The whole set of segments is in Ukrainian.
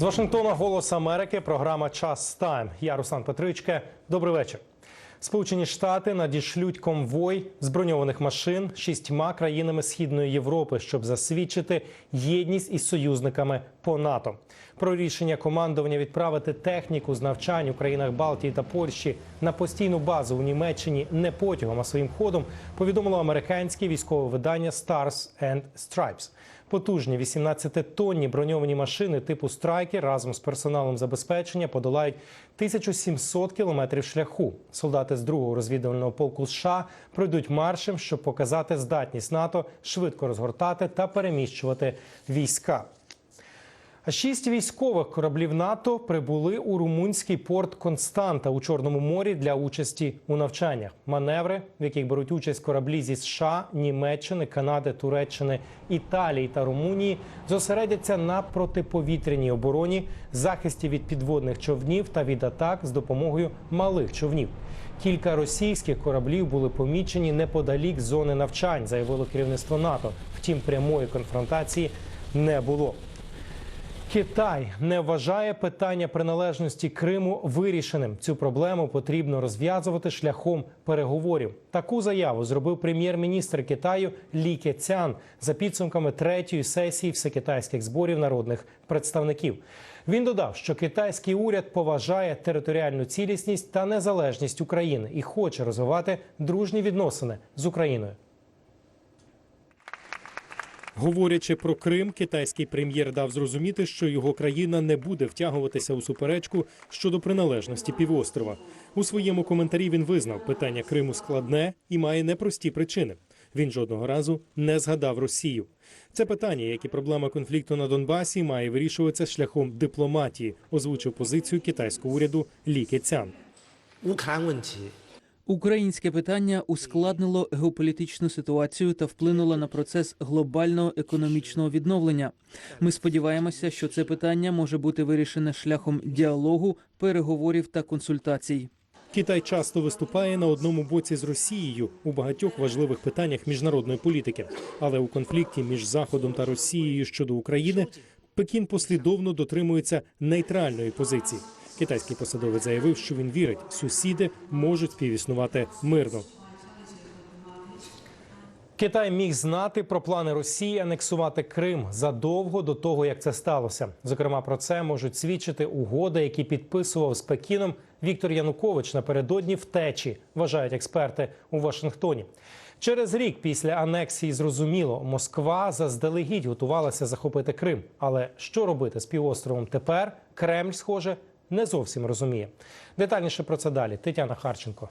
З Вашингтона Голос Америки. Програма Час Тайм. Я Руслан Петричке. Добрий вечір. Сполучені Штати надішлють конвой з броньованих машин шістьма країнами Східної Європи, щоб засвідчити єдність із союзниками по НАТО. Про рішення командування відправити техніку з навчань у країнах Балтії та Польщі на постійну базу у Німеччині не потягом, а своїм ходом повідомило американське військове видання Stars and Stripes. Потужні 18-тонні броньовані машини типу страйки разом з персоналом забезпечення подолають 1700 кілометрів шляху. Солдати з другого розвідувального полку США пройдуть маршем, щоб показати здатність НАТО швидко розгортати та переміщувати війська. Шість військових кораблів НАТО прибули у румунський порт Константа у Чорному морі для участі у навчаннях. Маневри, в яких беруть участь кораблі зі США, Німеччини, Канади, Туреччини, Італії та Румунії, зосередяться на протиповітряній обороні, захисті від підводних човнів та від атак з допомогою малих човнів. Кілька російських кораблів були помічені неподалік зони навчань, заявило керівництво НАТО. Втім, прямої конфронтації не було. Китай не вважає питання приналежності Криму вирішеним. Цю проблему потрібно розв'язувати шляхом переговорів. Таку заяву зробив прем'єр-міністр Китаю Лі Кецян за підсумками третьої сесії всекитайських зборів народних представників. Він додав, що китайський уряд поважає територіальну цілісність та незалежність України і хоче розвивати дружні відносини з Україною. Говорячи про Крим, китайський прем'єр дав зрозуміти, що його країна не буде втягуватися у суперечку щодо приналежності півострова. У своєму коментарі він визнав, питання Криму складне і має непрості причини. Він жодного разу не згадав Росію. Це питання, як і проблема конфлікту на Донбасі, має вирішуватися шляхом дипломатії, озвучив позицію китайського уряду Лі Кецян. Українське питання ускладнило геополітичну ситуацію та вплинуло на процес глобального економічного відновлення. Ми сподіваємося, що це питання може бути вирішене шляхом діалогу, переговорів та консультацій. Китай часто виступає на одному боці з Росією у багатьох важливих питаннях міжнародної політики, але у конфлікті між Заходом та Росією щодо України Пекін послідовно дотримується нейтральної позиції. Китайський посадовець заявив, що він вірить, сусіди можуть співіснувати мирно. Китай міг знати про плани Росії анексувати Крим задовго до того, як це сталося. Зокрема, про це можуть свідчити угоди, які підписував з Пекіном Віктор Янукович напередодні втечі, вважають експерти у Вашингтоні. Через рік після анексії зрозуміло, Москва заздалегідь готувалася захопити Крим. Але що робити з півостровом тепер? Кремль, схоже, не зовсім розуміє. Детальніше про це далі. Тетяна Харченко.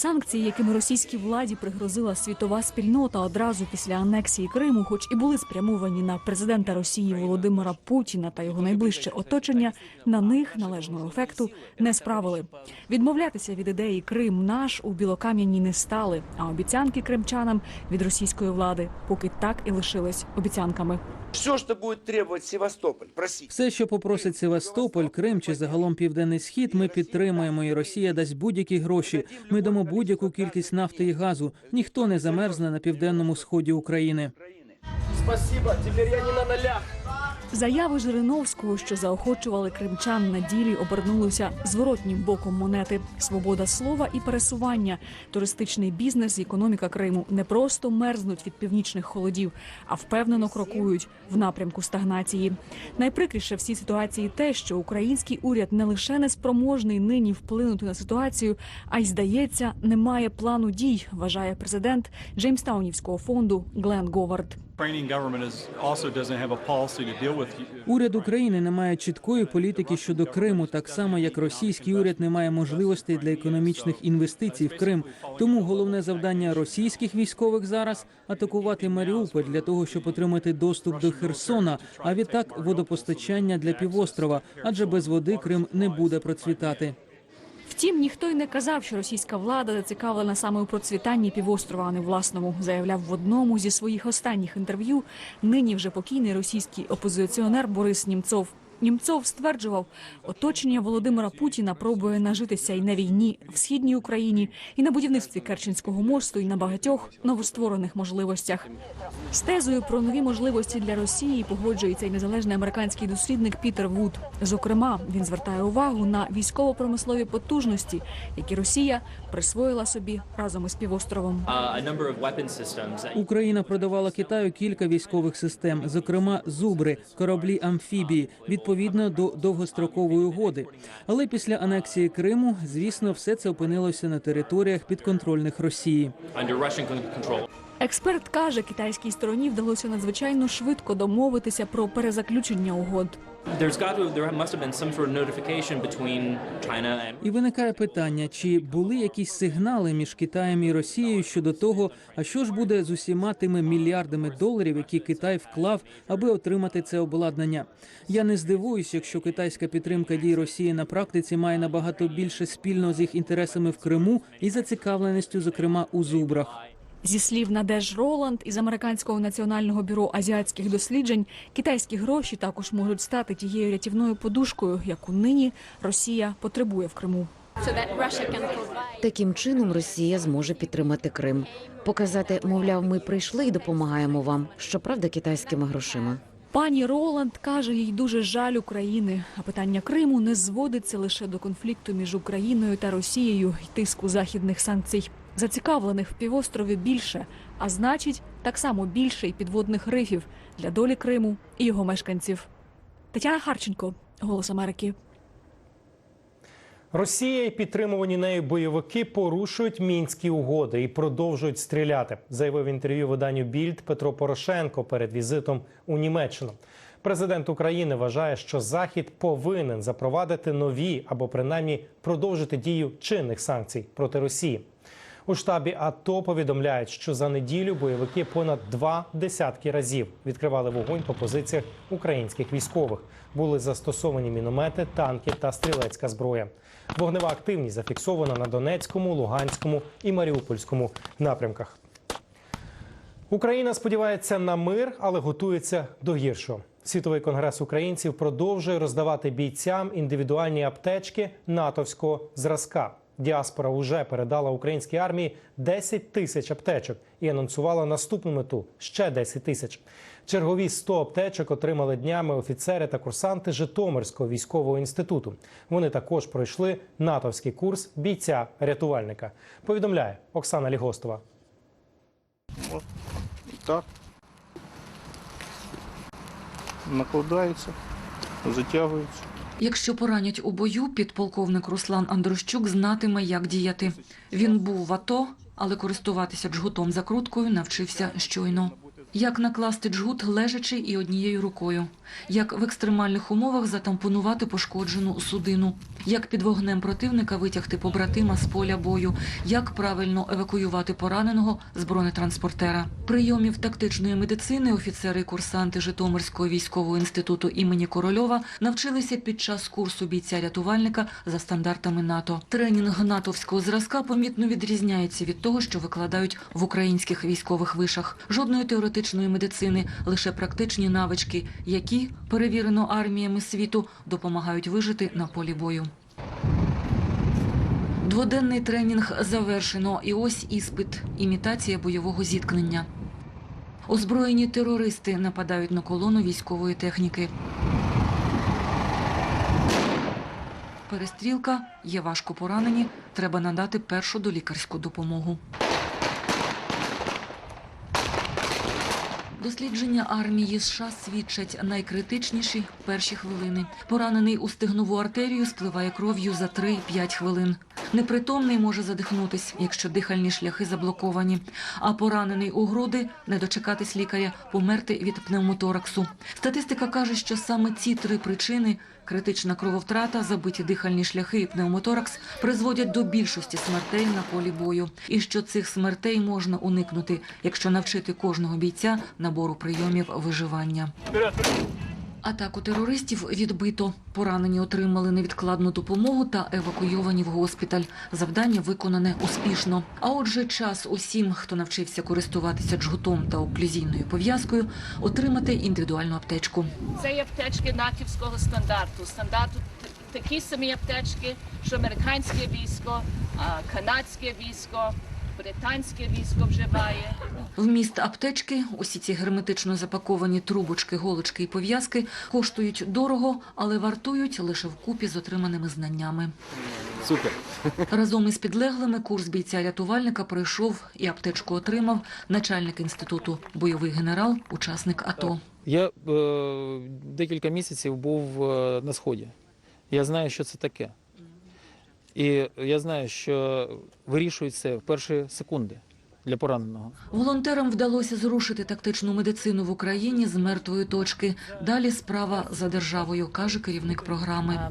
Санкції, якими російській владі пригрозила світова спільнота одразу після анексії Криму, хоч і були спрямовані на президента Росії Володимира Путіна та його найближче оточення, на них належного ефекту не справили. Відмовлятися від ідеї Крим наш у Білокам'яні не стали. А обіцянки кримчанам від російської влади поки так і лишились обіцянками. Все, что будет требовать Севастополь, просить. Все, що попросить Севастополь, Крим чи загалом Південний Схід, ми підтримуємо. І Росія дасть будь-які гроші. Ми дамо будь-яку кількість нафти і газу. Ніхто не замерзне на південному сході України. Спасибо, Тепер я не на нолях. Заяви Жириновського, що заохочували кримчан на ділі, обернулися зворотнім боком монети. Свобода слова і пересування, туристичний бізнес і економіка Криму не просто мерзнуть від північних холодів, а впевнено крокують в напрямку стагнації. Найприкріше в цій ситуації те, що український уряд не лише не спроможний нині вплинути на ситуацію, а й здається, не має плану дій. Вважає президент Джеймстаунівського фонду Глен Говард. Уряд України не має чіткої політики щодо Криму, так само як російський уряд не має можливостей для економічних інвестицій в Крим. Тому головне завдання російських військових зараз атакувати Маріуполь для того, щоб отримати доступ до Херсона, а відтак водопостачання для півострова, адже без води Крим не буде процвітати. Втім, ніхто й не казав, що російська влада зацікавлена саме у процвітанні півострова, а не власному. Заявляв в одному зі своїх останніх інтерв'ю нині вже покійний російський опозиціонер Борис Німцов. Німцов стверджував, оточення Володимира Путіна пробує нажитися і на війні в східній Україні, і на будівництві Керченського мосту, і на багатьох новостворених можливостях. З тезою про нові можливості для Росії погоджується і незалежний американський дослідник Пітер Вуд. Зокрема, він звертає увагу на військово-промислові потужності, які Росія присвоїла собі разом із півостровом. Україна продавала Китаю кілька військових систем, зокрема зубри, кораблі амфібії, відповідно до довгострокової угоди. Але після анексії Криму, звісно, все це опинилося на територіях підконтрольних Росії. Експерт каже, китайській стороні вдалося надзвичайно швидко домовитися про перезаключення угод. І виникає питання: чи були якісь сигнали між Китаєм і Росією щодо того, а що ж буде з усіма тими мільярдами доларів, які Китай вклав, аби отримати це обладнання? Я не здивуюсь, якщо китайська підтримка дій Росії на практиці має набагато більше спільного з їх інтересами в Криму і зацікавленістю, зокрема у зубрах. Зі слів Надеж Роланд із американського національного бюро азіатських досліджень, китайські гроші також можуть стати тією рятівною подушкою, яку нині Росія потребує в Криму. Таким чином Росія зможе підтримати Крим, показати, мовляв, ми прийшли і допомагаємо вам. Щоправда, китайськими грошима. Пані Роланд каже, їй дуже жаль України. А питання Криму не зводиться лише до конфлікту між Україною та Росією і тиску західних санкцій. Зацікавлених в півострові більше, а значить, так само більше й підводних рифів для долі Криму і його мешканців. Тетяна Харченко, Голос Америки. Росія і підтримувані нею бойовики порушують мінські угоди і продовжують стріляти, заявив інтерв'ю виданню Більд Петро Порошенко перед візитом у Німеччину. Президент України вважає, що Захід повинен запровадити нові або принаймні продовжити дію чинних санкцій проти Росії. У штабі АТО повідомляють, що за неділю бойовики понад два десятки разів відкривали вогонь по позиціях українських військових. Були застосовані міномети, танки та стрілецька зброя. Вогнева активність зафіксована на Донецькому, Луганському і Маріупольському напрямках. Україна сподівається на мир, але готується до гіршого. Світовий конгрес українців продовжує роздавати бійцям індивідуальні аптечки натовського зразка. Діаспора вже передала українській армії 10 тисяч аптечок і анонсувала наступну мету ще 10 тисяч. Чергові 100 аптечок отримали днями офіцери та курсанти Житомирського військового інституту. Вони також пройшли натовський курс бійця-рятувальника. Повідомляє Оксана Лігостова. Так. Накладається, затягується. Якщо поранять у бою, підполковник Руслан Андрущук знатиме, як діяти. Він був в АТО, але користуватися джгутом закруткою навчився щойно. Як накласти джгут лежачи і однією рукою, як в екстремальних умовах затампонувати пошкоджену судину, як під вогнем противника витягти побратима з поля бою, як правильно евакуювати пораненого з бронетранспортера. Прийомів тактичної медицини офіцери і курсанти Житомирського військового інституту імені Корольова навчилися під час курсу бійця-рятувальника за стандартами НАТО. Тренінг натовського зразка помітно відрізняється від того, що викладають в українських військових вишах. Жодної теоретичної медицини, лише практичні навички, які перевірено арміями світу допомагають вижити на полі бою. Дводенний тренінг завершено, і ось іспит імітація бойового зіткнення. Озброєні терористи нападають на колону військової техніки. Перестрілка, є важко поранені, треба надати першу долікарську допомогу. Дослідження армії США свідчать найкритичніші перші хвилини. Поранений у стегнову артерію спливає кров'ю за 3-5 хвилин. Непритомний може задихнутись, якщо дихальні шляхи заблоковані. А поранений у груди не дочекатись лікаря, померти від пневмотораксу. Статистика каже, що саме ці три причини критична крововтрата, забиті дихальні шляхи і пневмоторакс призводять до більшості смертей на полі бою. І що цих смертей можна уникнути, якщо навчити кожного бійця набору прийомів виживання. Атаку терористів відбито. Поранені отримали невідкладну допомогу та евакуйовані в госпіталь. Завдання виконане успішно. А отже, час усім, хто навчився користуватися джгутом та оклюзійною пов'язкою, отримати індивідуальну аптечку. Це є аптечки натівського стандарту. Стандарту такі самі аптечки, що американське військо, канадське військо, британське військо вживає. Вміст аптечки, усі ці герметично запаковані трубочки, голочки і пов'язки коштують дорого, але вартують лише вкупі з отриманими знаннями. Супер. Разом із підлеглими курс бійця-рятувальника пройшов і аптечку отримав начальник інституту, бойовий генерал, учасник АТО. Я е, декілька місяців був е, на сході. Я знаю, що це таке. І я знаю, що вирішується в перші секунди для пораненого. Волонтерам вдалося зрушити тактичну медицину в Україні з мертвої точки. Далі справа за державою, каже керівник програми.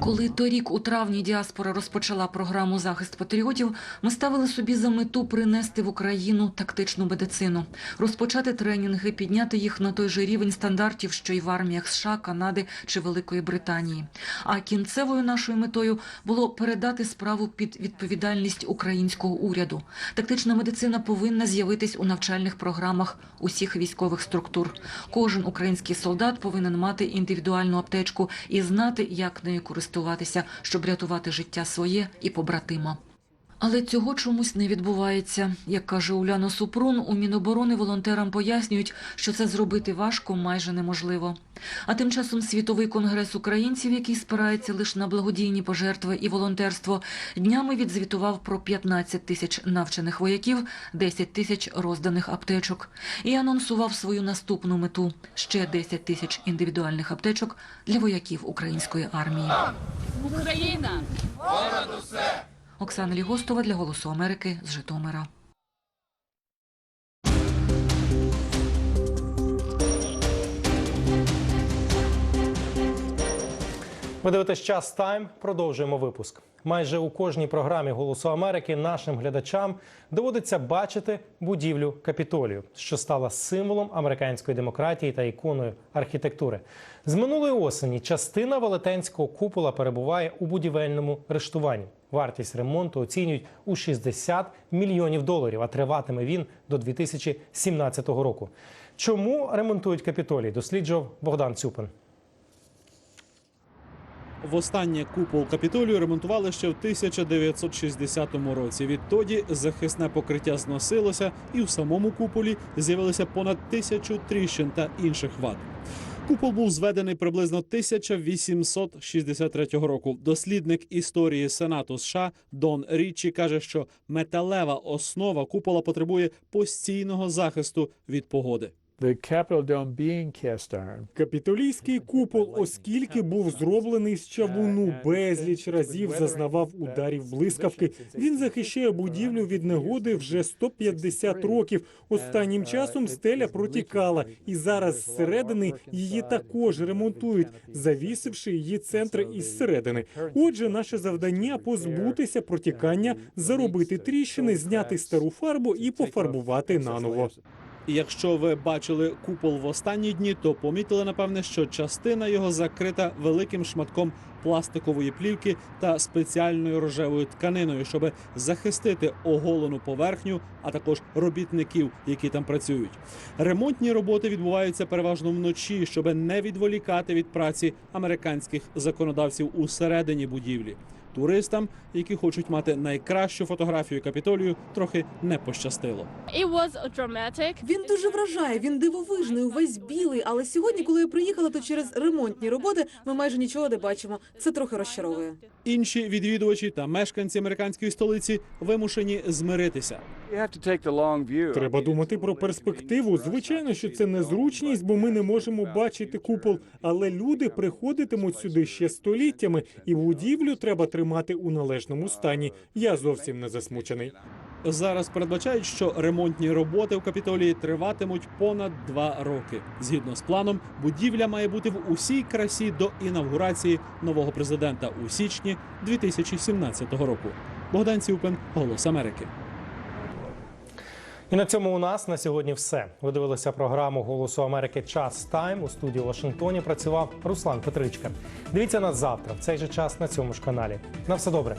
Коли торік у травні діаспора розпочала програму захист патріотів, ми ставили собі за мету принести в Україну тактичну медицину, розпочати тренінги, підняти їх на той же рівень стандартів, що й в арміях США, Канади чи Великої Британії. А кінцевою нашою метою було передати справу під відповідальність українського уряду. Тактична медицина повинна з'явитись у навчальних програмах усіх військових структур. Кожен український солдат повинен мати індивідуальну аптечку і знати, як нею користуватися, щоб рятувати життя своє і побратима. Але цього чомусь не відбувається. Як каже Уляна Супрун, у Міноборони волонтерам пояснюють, що це зробити важко, майже неможливо. А тим часом Світовий конгрес українців, який спирається лише на благодійні пожертви і волонтерство, днями відзвітував про 15 тисяч навчених вояків, 10 тисяч розданих аптечок. І анонсував свою наступну мету – ще 10 тисяч індивідуальних аптечок для вояків української армії. Україна! Оксана Лігостова для «Голосу Америки» з Житомира. Ви дивитесь час тайм. Продовжуємо випуск. Майже у кожній програмі Голосу Америки нашим глядачам доводиться бачити будівлю Капітолію, що стала символом американської демократії та іконою архітектури. З минулої осені частина велетенського купола перебуває у будівельному рештуванні. Вартість ремонту оцінюють у 60 мільйонів доларів, а триватиме він до 2017 року. Чому ремонтують Капітолій? Досліджував Богдан Цюпин. Востаннє купол капітолію ремонтували ще в 1960 році. Відтоді захисне покриття зносилося, і в самому куполі з'явилося понад тисячу тріщин та інших вад. Купол був зведений приблизно 1863 року. Дослідник історії Сенату США Дон Річі каже, що металева основа купола потребує постійного захисту від погоди. Капітолійський купол, оскільки був зроблений з чавуну, безліч разів зазнавав ударів блискавки. Він захищає будівлю від негоди вже 150 років. Останнім часом стеля протікала, і зараз зсередини її також ремонтують, завісивши її центр із середини. Отже, наше завдання позбутися протікання, заробити тріщини, зняти стару фарбу і пофарбувати наново. Якщо ви бачили купол в останні дні, то помітили напевне, що частина його закрита великим шматком пластикової плівки та спеціальною рожевою тканиною, щоб захистити оголену поверхню, а також робітників, які там працюють. Ремонтні роботи відбуваються переважно вночі, щоб не відволікати від праці американських законодавців усередині будівлі. Туристам, які хочуть мати найкращу фотографію капітолію, трохи не пощастило. Він дуже вражає. Він дивовижний, увесь білий. Але сьогодні, коли я приїхала, то через ремонтні роботи ми майже нічого не бачимо. Це трохи розчаровує. Інші відвідувачі та мешканці американської столиці вимушені змиритися. Треба думати про перспективу. Звичайно, що це незручність, бо ми не можемо бачити купол. Але люди приходитимуть сюди ще століттями, і будівлю треба тримати у належному стані. Я зовсім не засмучений. Зараз передбачають, що ремонтні роботи в капітолії триватимуть понад два роки. Згідно з планом, будівля має бути в усій красі до інавгурації нового президента у січні 2017 року. Богдан Цюпин, Голос Америки. І на цьому у нас на сьогодні все. Ви дивилися програму Голосу Америки Час Тайм. У студії Вашингтоні працював Руслан Петричка. Дивіться нас завтра в цей же час на цьому ж каналі. На все добре.